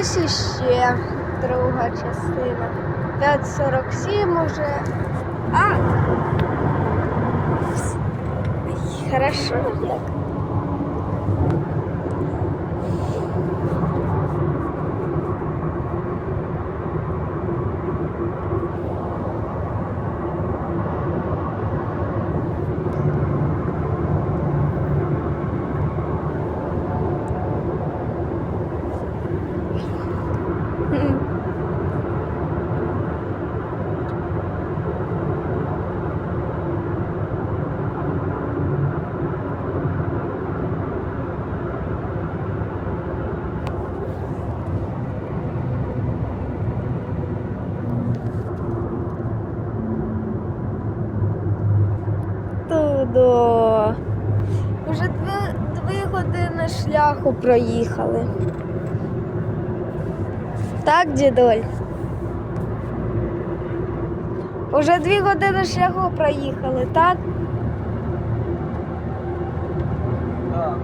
ось іще друга частина. 5.47 уже. А! Хорошо. як. Тудо. Уже дві, дві години шляху проїхали. Так, дідуль? Уже дві години шляху проїхали, так? Так.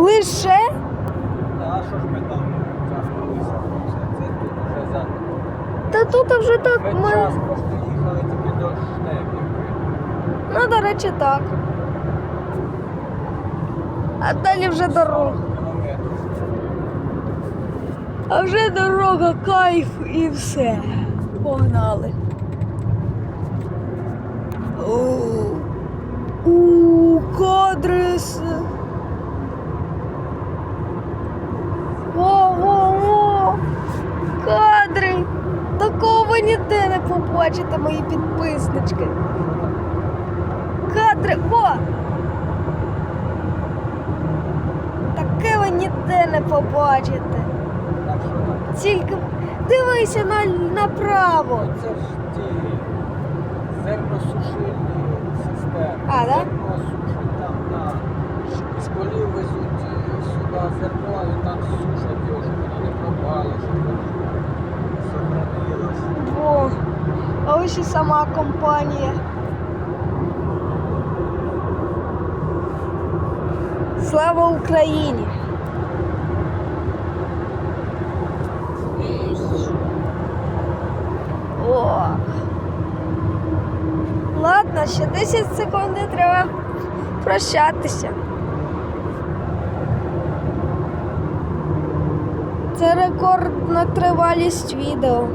Лише? А що ж ми там. Та тут вже так Ми ми. час просто їхали. Ну, до речі, так. А далі вже дорога. А вже дорога, кайф і все. Погнали. У, у кадрис. Во-во-во! Кадри! Такого ви ніде не побачите, мої підписнички. Кадри! О! Таке ви ніде не побачите. Тільки дивися на, направо. Це ж ті зерносушильні системи. А, да? Зерно сушать там, на з полів везуть е, сюди зерно і там сушать А і сама компанія. Слава Україні! О. Ладно, ще 10 секунд треба прощатися. Це рекордна тривалість відео.